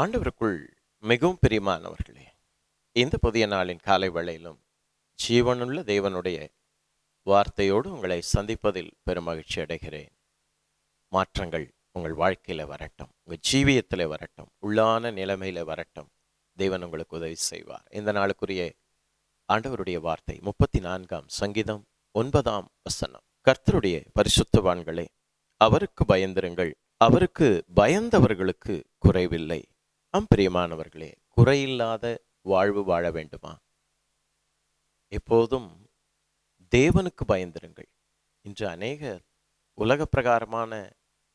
ஆண்டவருக்குள் மிகவும் பிரியமானவர்களே இந்த புதிய நாளின் காலை வேளையிலும் ஜீவனுள்ள தேவனுடைய வார்த்தையோடு உங்களை சந்திப்பதில் பெருமகிழ்ச்சி அடைகிறேன். மாற்றங்கள் உங்கள் வாழ்க்கையில் வரட்டும் உங்கள் ஜீவியத்தில் வரட்டும் உள்ளான நிலைமையில் வரட்டும். தேவன் உங்களுக்கு உதவி செய்வார். இந்த நாளுக்குரிய ஆண்டவருடைய வார்த்தை முப்பத்தி நான்காம் சங்கீதம் ஒன்பதாம் வசனம். கர்த்தருடைய பரிசுத்தவான்களே அவருக்கு பயந்திருங்கள். அவருக்கு பயந்தவர்களுக்கு குறைவில்லை. அம் பிரியமானவர்களே குறையில்லாத வாழ்வு வாழ வேண்டுமா? எப்போதும் தேவனுக்கு பயந்திருங்கள். இன்று அநேகர் உலக பிரகாரமான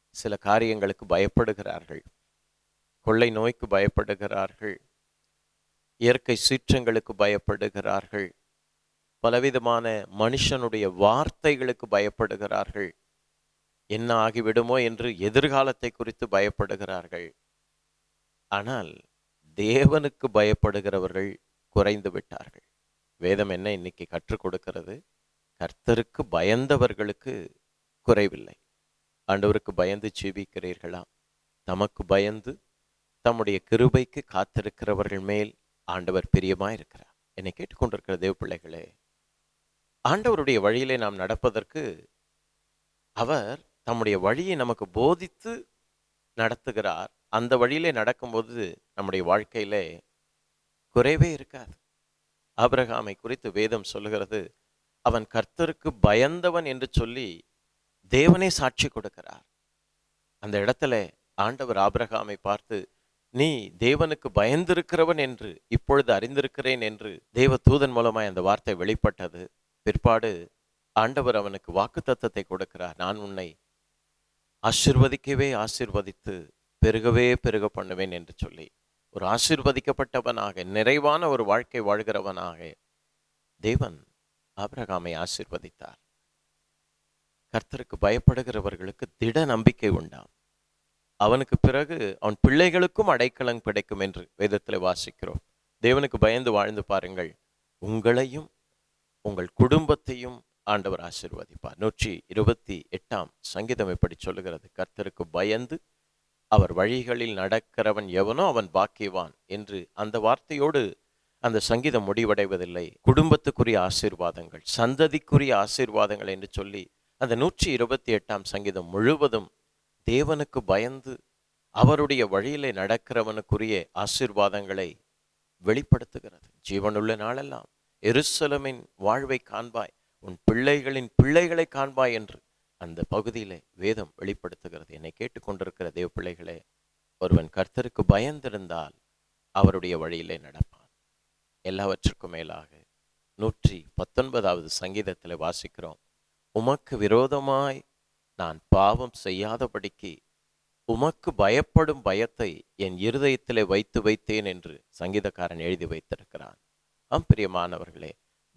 சில காரியங்களுக்கு பயப்படுகிறார்கள். கொள்ளை நோய்க்கு பயப்படுகிறார்கள். இயற்கை சீற்றங்களுக்கு பயப்படுகிறார்கள். பலவிதமான மனுஷனுடைய வார்த்தைகளுக்கு பயப்படுகிறார்கள். என்ன ஆகிவிடுமோ என்று எதிர்காலத்தை குறித்து பயப்படுகிறார்கள். ஆனால் தேவனுக்கு பயப்படுகிறவர்கள் குறைந்து விட்டார்கள். வேதம் என்ன இன்னைக்கு கற்றுக் கொடுக்கிறது? கர்த்தருக்கு பயந்தவர்களுக்கு குறைவில்லை. ஆண்டவருக்கு பயந்து ஜீவிக்கிறீர்களா? தமக்கு பயந்து தம்முடைய கிருபைக்கு காத்திருக்கிறவர்கள் மேல் ஆண்டவர் பிரியமா இருக்கிறார் என்னை கேட்டுக்கொண்டிருக்கிற தேவ பிள்ளைகளே ஆண்டவருடைய வழியிலே நாம் நடப்பதற்கு அவர் தம்முடைய வழியை நமக்கு போதித்து நடத்துகிறார். அந்த வழியிலே நடக்கும்போது நம்முடைய வாழ்க்கையிலே குறைவே இருக்காது. ஆபிரகாமை குறித்து வேதம் சொல்லுகிறது அவன் கர்த்தருக்கு பயந்தவன் என்று சொல்லி தேவனே சாட்சி கொடுக்கிறார். அந்த இடத்துல ஆண்டவர் ஆபிரகாமை பார்த்து நீ தேவனுக்கு பயந்திருக்கிறவன் என்று இப்பொழுது அறிந்திருக்கிறேன் என்று தேவ தூதன் மூலமாய் அந்த வார்த்தை வெளிப்பட்டது. பிற்பாடு ஆண்டவர் அவனுக்கு வாக்கு கொடுக்கிறார். நான் உன்னை ஆசிர்வதிக்கவே ஆசிர்வதித்து பெருகவே பெருக பண்ணுவேன் என்று சொல்லி ஒரு ஆசிர்வதிக்கப்பட்டவனாக நிறைவான ஒரு வாழ்க்கை வாழ்கிறவனாக தேவன் ஆபிரகாமை ஆசிர்வதித்தார். கர்த்தருக்கு பயப்படுகிறவர்களுக்கு திட நம்பிக்கை உண்டாம். அவனுக்கு பிறகு அவன் பிள்ளைகளுக்கும் அடைக்கலம் கிடைக்கும் என்று வேதத்தில் வாசிக்கிறோம். தேவனுக்கு பயந்து வாழ்ந்து பாருங்கள். உங்களையும் உங்கள் குடும்பத்தையும் ஆண்டவர் ஆசிர்வதிப்பார். நூற்றி இருபத்தி எட்டாம் சங்கீதம் இப்படி சொல்லுகிறது. கர்த்தருக்கு பயந்து அவர் வழிகளில் நடக்கிறவன் எவனோ அவன் பாக்கியவான் என்று அந்த வார்த்தையோடு அந்த சங்கீதம் முடிவடைவதில்லை. குடும்பத்துக்குரிய ஆசீர்வாதங்கள் சந்ததிக்குரிய ஆசீர்வாதங்கள் என்று சொல்லி அந்த நூற்றி இருபத்தி எட்டாம் சங்கீதம் முழுவதும் தேவனுக்கு பயந்து அவருடைய வழியிலே நடக்கிறவனுக்குரிய ஆசீர்வாதங்களை வெளிப்படுத்துகிறது. ஜீவனுள்ள நாளெல்லாம் எருசலமின் வாழ்வை காண்பாய் உன் பிள்ளைகளின் பிள்ளைகளை காண்பாய் என்று அந்த பகுதியில் வேதம் வெளிப்படுத்துகிறது. என்னை கேட்டுக்கொண்டிருக்கிற தேவ பிள்ளைகளே ஒருவன் கர்த்தருக்கு பயந்திருந்தால் அவருடைய வழியிலே நடப்பான். எல்லாவற்றுக்கும் மேலாக நூற்றி பத்தொன்பதாவது சங்கீதத்தில் வாசிக்கிறோம். உமக்கு விரோதமாய் நான் பாவம் செய்யாதபடிக்கு உமக்கு பயப்படும் பயத்தை என் இருதயத்திலே வைத்து வைத்தேன் என்று சங்கீதக்காரன் எழுதி வைத்திருக்கிறான். ஆம் பிரியமானவர்களே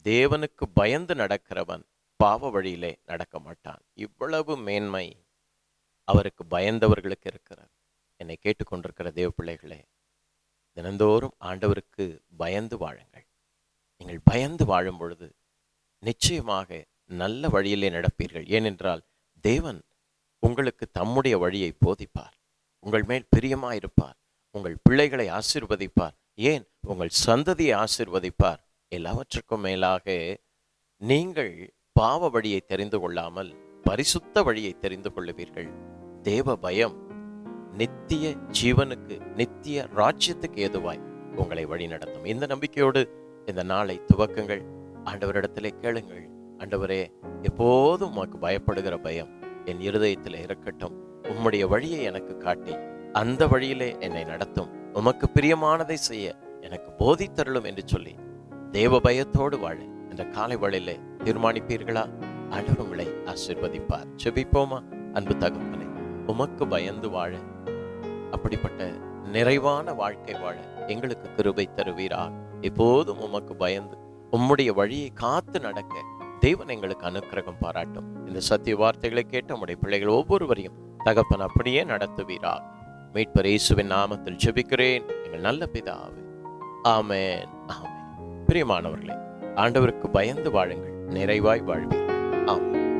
தேவனுக்கு பயந்து நடக்கிறவன் பாவ வழியிலே நடக்க மாட்டான். இவ்வளவு மேன்மை அவருக்கு பயந்தவர்களுக்கு இருக்கிறார் என்னை கேட்டுக்கொண்டிருக்கிற தேவ பிள்ளைகளே தினந்தோறும் ஆண்டவருக்கு பயந்து வாழுங்கள். நீங்கள் பயந்து வாழும் பொழுது நிச்சயமாக நல்ல வழியிலே நடப்பீர்கள். ஏனென்றால் தேவன் உங்களுக்கு தம்முடைய வழியை போதிப்பார். உங்கள் மேல் பிரியமாயிருப்பார். உங்கள் பிள்ளைகளை ஆசிர்வதிப்பார். ஏன்? உங்கள் சந்ததியை ஆசிர்வதிப்பார். எல்லாவற்றுக்கும் மேலாக நீங்கள் பாவ வழியை தெரிந்து கொள்ளாமல் பரிசுத்த வழியை தெரிந்து கொள்ளுவீர்கள். தேவ பயம் நித்திய ஜீவனுக்கு நித்திய ராஜ்யத்துக்கு ஏதுவாய் உங்களை வழி நடத்தும் இந்த நம்பிக்கையோடு இந்த நாளை துவக்குங்கள். ஆண்டவரிடத்திலே கேளுங்கள். ஆண்டவரே எப்போதும் உமக்கு பயப்படுகிற பயம் என் இருதயத்தில் இருக்கட்டும். உம்முடைய வழியை எனக்கு காட்டி அந்த வழியிலே என்னை நடத்தும். உமக்கு பிரியமானதை செய்ய எனக்கு போதித்தருளும் என்று சொல்லி தேவ பயத்தோடு வாழ என்ற காலை வழியிலே தீர்மானிப்பீர்களா? ஆண்டவர் உங்களை ஆசிர்வதிப்பார். செபிப்போமா அன்பு தகப்பனே உமக்கு பயந்து வாழ அப்படிப்பட்ட நிறைவான வாழ்க்கை வாழ எங்களுக்கு கிருபை தருவீரா எப்போதும் உமக்கு பயந்து உம்முடைய வழியை காத்து நடக்க தேவன் எங்களுக்கு அனுக்கிரகம் பாராட்டும். இந்த சத்திய வார்த்தைகளை கேட்ட உடைய பிள்ளைகள் ஒவ்வொருவரையும் தகப்பன் அப்படியே நடத்துவீரா மீட்பர் இயேசுவின் நாமத்தில் ஜெபிக்கிறேன். எங்கள் நல்ல பிதாவே. ஆமேன் ஆமேன். பிரியமானவர்களே ஆண்டவருக்கு பயந்து வாழுங்கள். நிறைவாய் வாழ்வீர்கள் ஆமென்.